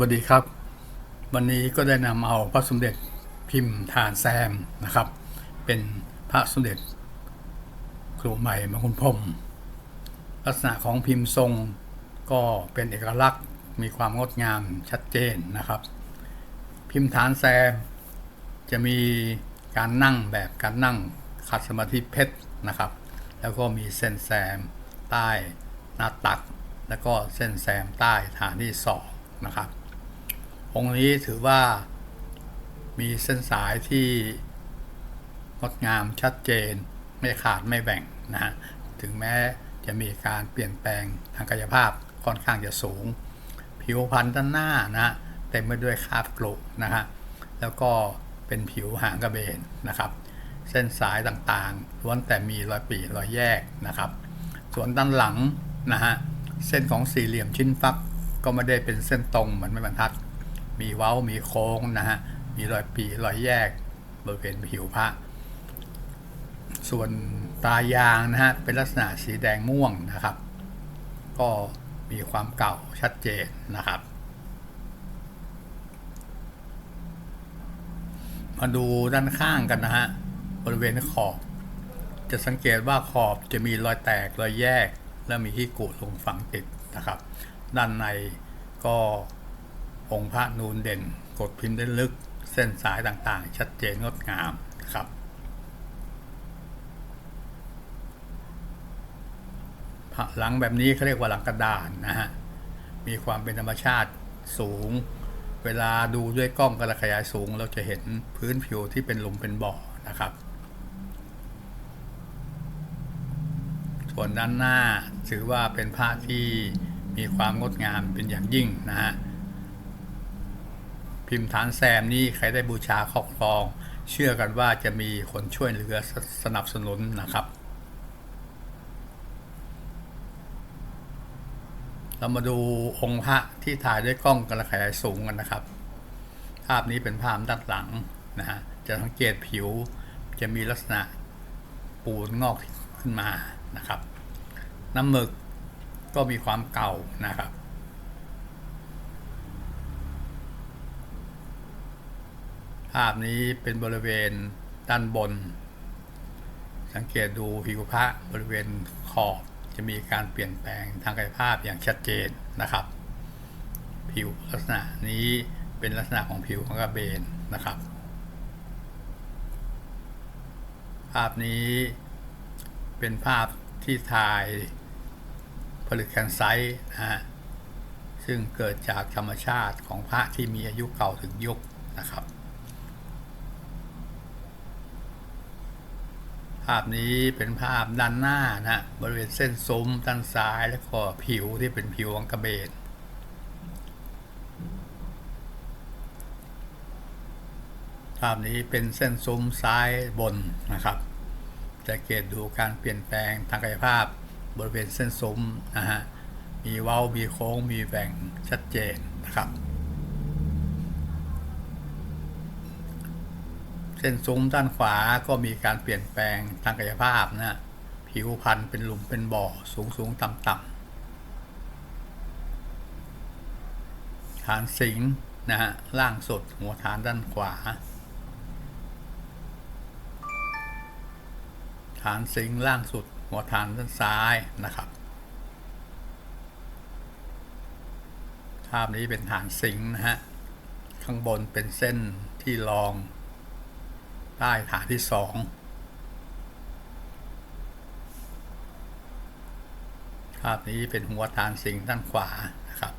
วัสดีครับ วันนี้ก็ได้นำเอาพระสมเด็จพิมพ์ฐานแซมนะครับ เป็นพระสมเด็จครูใหม่มงคลพรมลักษณะของพิมพ์ทรงก็เป็นเอกลักษณ์มีความงดงามชัดเจนนะครับ พิมพ์ฐานแซมจะมีการนั่งแบบการนั่งขัดสมาธิเพชรนะครับ แล้วก็มีเส้นแซมใต้หน้าตัก แล้วก็เส้นแซมใต้ฐานที่สองนะครับ องค์นี้ถือว่ามีเส้นสายที่งดงามชัดเจน ไม่ขาดไม่แบ่งนะฮะถึงแม้จะมีการเปลี่ยนแปลงทางกายภาพค่อนข้างจะสูง ผิวพันธุ์ด้านหน้านะฮะเต็มไปด้วยคราบกรุนะฮะแล้วก็เป็นผิวหางกระเบนนะครับ เส้นสายต่างๆล้วนแต่มีรอยปีรอยแยกนะครับ ส่วนด้านหลังนะฮะเส้นของสี่เหลี่ยมชิ้นฟักก็ไม่ได้เป็นเส้นตรงเหมือนไม้บรรทัด มีเว้ามีโค้งนะฮะ มีรอยปีรอยแยกบริเวณผิวพระ ส่วนตายางนะฮะ เป็นลักษณะสีแดงม่วงนะครับ ก็มีความเก่าชัดเจนนะครับ มาดูด้านข้างกันนะฮะ บริเวณขอบ จะสังเกตว่าขอบจะมีรอยแตกรอยแยก และมีที่กุลงฝังติดนะครับ ด้านในก็ องค์พระนูนเด่นกดพิมพ์ได้ลึก เส้นสายต่างๆ ชัดเจนงดงามครับหลังแบบนี้เขาเรียกว่าหลังกระดานนะฮะ มีความเป็นธรรมชาติสูง เวลาดูด้วยกล้องกระขยายสูง เราจะเห็นพื้นผิวที่เป็นหลุมเป็นบ่อนะครับส่วนด้านหน้าถือว่าเป็นพระที่มีความงดงามเป็นอย่างยิ่งนะฮะ พิมพ์ฐานแซมนี่ใครได้บูชาครอบครอง เชื่อกันว่าจะมีคนช่วยเหลือสสนับสนุนนะครับ เรามาดูองค์พระที่ถ่ายด้วยกล้องกระขยายสูงกันนะครับ ภาพนี้เป็นภาพด้านหลังนะฮะจะสังเกตผิวจะมีลักษณะปูนงอกขึ้นมานะครับ น้ำหมึกก็มีความเก่านะครับ ภาพนี้เป็นบริเวณด้านบน สังเกตดูผิวพระบริเวณขอบจะมีการเปลี่ยนแปลงทางกายภาพอย่างชัดเจนนะครับ ผิวลักษณะนี้เป็นลักษณะของผิวของกระเบนนะครับ ภาพนี้เป็นภาพที่ถ่ายผลึกแคนไซต์นะฮะซึ่งเกิดจากธรรมชาติของพระที่มีอายุเก่าถึงยุคนะครับ ภาพนี้เป็นภาพด้านหน้านะบริเวณเส้นซุ้มด้านซ้ายแล้วก็ผิวที่เป็นผิวของกระเบนภาพนี้เป็นเส้นซุ้มซ้ายบนนะครับจะเกตดูการเปลี่ยนแปลงทางกายภาพบริเวณเส้นซุ้มนะฮะมีเว้ามีโค้งมีแบ่งชัดเจนนะครับ เส้นซุ้มด้านขวาก็มีการเปลี่ยนแปลงทางกายภาพนะฮะผิวพันธุ์เป็นหลุมเป็นบ่อสูงสูงต่ำต่ำฐานสิงห์นะฮะล่างสุดหัวฐานด้านขวา ฐานสิงห์ล่างสุด หัวฐานด้านซ้ายนะครับภาพนี้เป็นฐานสิงห์นะฮะข้างบนเป็นเส้นที่รอง ใต้ฐานที่สองภาพนี้เป็นหัวฐานสิงด้านขวานะครับ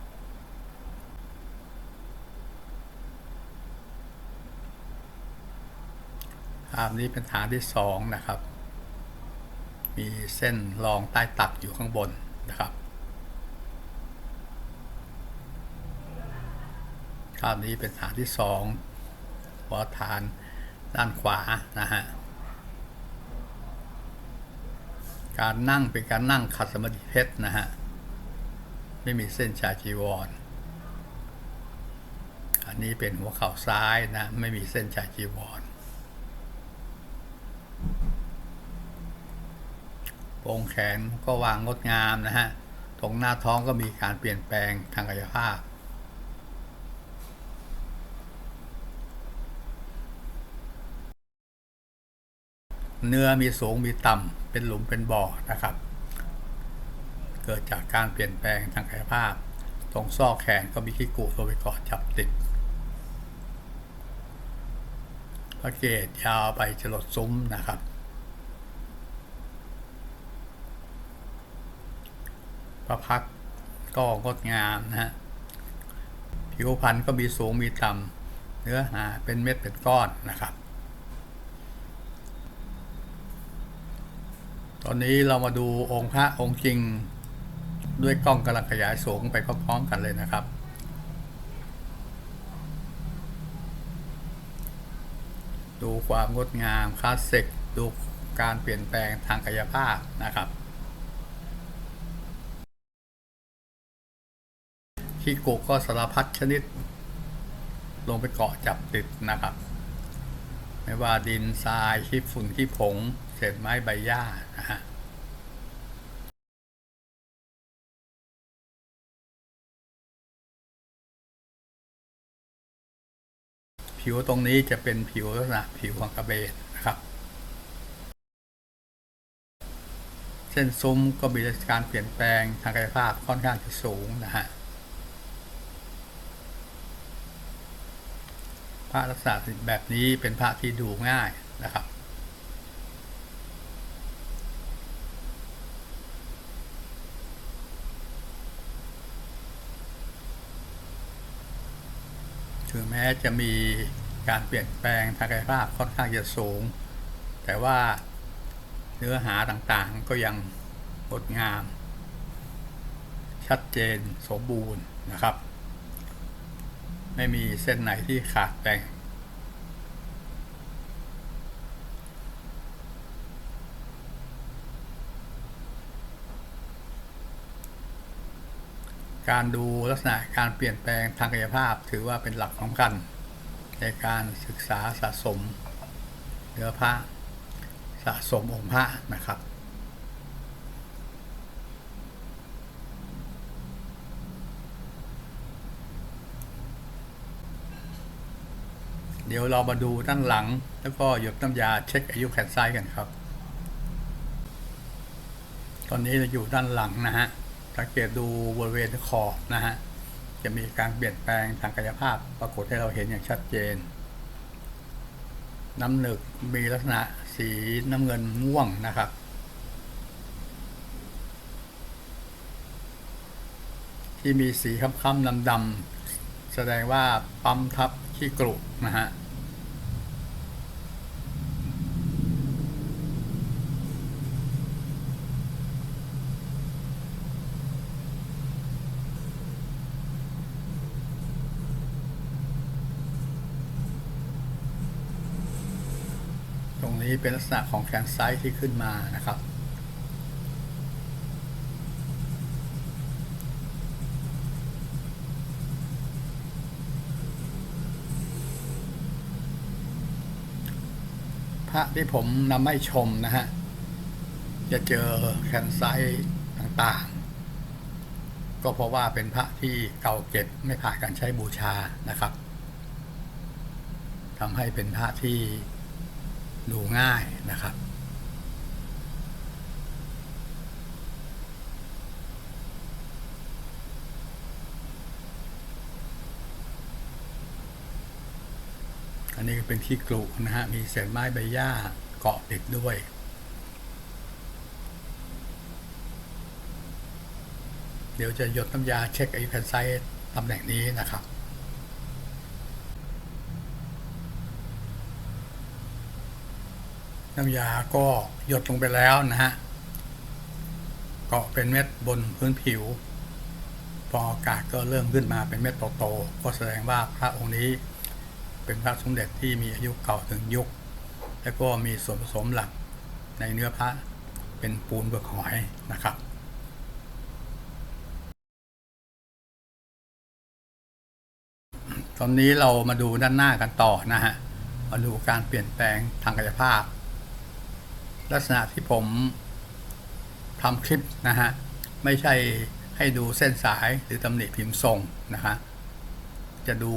ภาพนี้เป็นฐานที่สองนะครับ มีเส้นรองใต้ตักอยู่ข้างบนนะครับ ภาพนี้เป็นฐานที่สองหัวฐาน ด้านขวานะฮะการนั่งเป็นการนั่งขัดสมาธิเพชรนะฮะไม่มีเส้นชาจีวร อันนี้เป็นหัวเข่าซ้ายนะไม่มีเส้นชาจีวรโปงแขนก็วางงดงามนะฮะ ตรงหน้าท้องก็มีการเปลี่ยนแปลงทางกายภาพ เนื้อมีสูงมีต่ำเป็นหลุมเป็นบ่อนะครับ เกิดจากการเปลี่ยนแปลงทางกายภาพ ตรงซอกแขนก็มีขี้กุตัวไปกาะจับติดพระเกตยาวไปจรดซุ้มนะครับ พระพักก็งดงามนะฮะผิวพรรณก็มีสูงมีต่ำเนื้อหาเป็นเม็ดเป็นก้อนนะครับ ตอนนี้เรามาดูองค์พระองค์จริง ด้วยกล้องกำลังขยายสูงไปพร้อมๆกันเลยนะครับ ดูความงดงามคลาสสิกดูการเปลี่ยนแปลงทางกายภาพนะครับขี้กุก็สารพัดชนิด ลงไปเกาะจับติดนะครับ ไม่ว่าดินทรายขี้ฝุ่นขี้ผง เศษไม้ใบหญ้านะฮะผิวตรงนี้จะเป็นผิวลักษณะผิวของกระเบนนะครับ เส้นซุ้มก็มีการเปลี่ยนแปลงทางกายภาพค่อนข้างจะสูงนะฮะ พระลักษณะแบบนี้เป็นพระที่ดูง่ายนะครับถึงแม้จะมีการเปลี่ยนแปลงทางกายภาพค่อนข้างจะสูง แต่ว่าเนื้อหาต่างๆก็ยังงดงาม ชัดเจนสมบูรณ์นะครับ ไม่มีเส้นไหนที่ขาดแต่งการดูลักษณะการเปลี่ยนแปลงทางกายภาพถือว่าเป็นหลักสำคัญ ในการศึกษาสะสมเนื้อพระสะสมองค์พระนะครับ เดี๋ยวเรามาดูด้านหลัง แล้วก็หยดน้ำยาเช็คอายุแขนซ้ายกันครับ ตอนนี้เราอยู่ด้านหลังนะฮะสังเกตดูบริเวณขอนะฮะจะมีการเปลี่ยนแปลงทางกายภาพ ปรากฏให้เราเห็นอย่างชัดเจน น้ำหนึกมีลักษณะสีน้ำเงินม่วงนะครับ ที่มีสีค้ำๆดำๆแสดงว่าปั๊มทับ ขี้กรุนะฮะตรงนี้เป็นลักษณะของแขนไซ้ายที่ขึ้นมานะครับ พระที่ผมนำให้ชมนะฮะ จะเจอแคนไซต์ต่างๆ ก็เพราะว่าเป็นพระที่เก่าเก็บไม่ผ่านการใช้บูชานะครับทำให้เป็นพระที่ดูง่ายนะครับ นนี้ก็เป็นที่กลุนะฮะ มีเศษไม้ใบหญ้าเกาะติดด้วย เดี๋ยวจะหยดน้ำยาเช็คไอ้แผ่นไซต์ตำแหน่งนี้นะครับน้ำยาก็หยดลงไปแล้วนะฮะ เกาะเป็นเม็ดบนพื้นผิว พออากาศก็เริ่มขึ้นมาเป็นเม็ดโตๆก็แสดงว่าพระองค์นี้ เป็นพระสมเด็จที่มีอายุเก่าถึงยุค และก็มีส่วนผสมหลักในเนื้อพระเป็นปูนเบือกหอยนะครับตอนนี้เรามาดูด้านหน้ากันต่อนะฮะ มาดูการเปลี่ยนแปลงทางกายภาพ ลักษณะที่ผมทำคลิปนะฮะ ไม่ใช่ให้ดูเส้นสายหรือตำหนิพิมพ์ทรงนะฮะ จะดู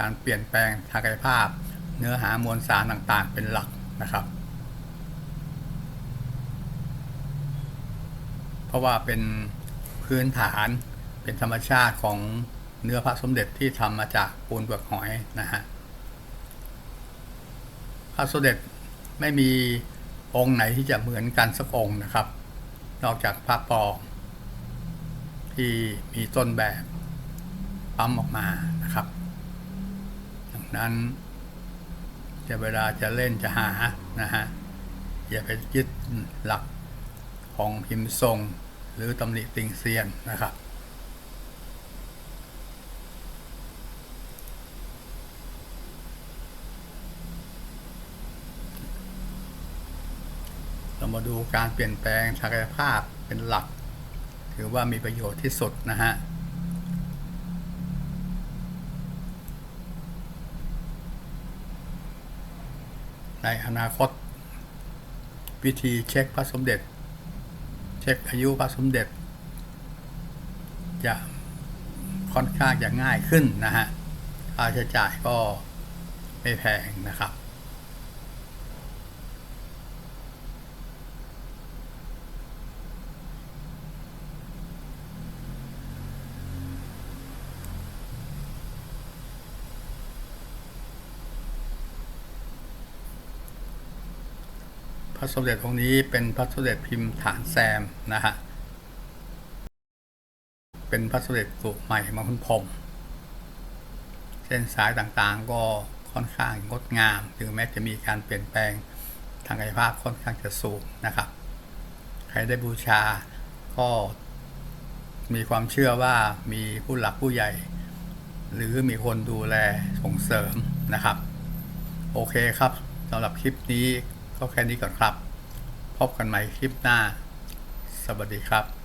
การเปลี่ยนแปลงทางกายภาพ เนื้อหามวลสารต่างๆ เป็นหลักนะครับ เพราะว่าเป็นพื้นฐานเป็นธรรมชาติของเนื้อพระสมเด็จที่ทำมาจากปูนเปลือกหอยนะฮะพระสมเด็จไม่มีองค์ไหนที่จะเหมือนกันสักองค์นะครับ นอกจากพระปองที่มีต้นแบบปั๊มออกมานะครับ นั้น จะเวลาจะเล่นจะหานะฮะอย่าไปยึดหลักของพิมพ์ทรง หรือตำหนิติงเซียนนะครับ เรามาดูการเปลี่ยนแปลงศักยภาพเป็นหลัก ถือว่ามีประโยชน์ที่สุดนะฮะ ในอนาคต วิธีเช็คพระสมเด็จ เช็คอายุพระสมเด็จ จะค่อนข้างจะง่ายขึ้นนะฮะค่าใช้จ่ายก็ไม่แพงนะครับ ระสมเด็จองค์นี้เป็นพระสมเด็จพิมพ์ฐานแซมนะฮะ เป็นพระสมเด็จกรุใหม่มาคุณพรมเส้นสายต่างๆก็ค่อนข้างงดงาม ถึงแม้จะมีการเปลี่ยนแปลงทางกายภาพค่อนข้างจะสูงนะครับ ใครได้บูชาก็มีความเชื่อว่ามีผู้หลักผู้ใหญ่ หรือมีคนดูแลส่งเสริมนะครับ โอเคครับสำหรับคลิปนี้ ก็แค่นี้ก่อนครับ พบกันใหม่คลิปหน้า สวัสดีครับ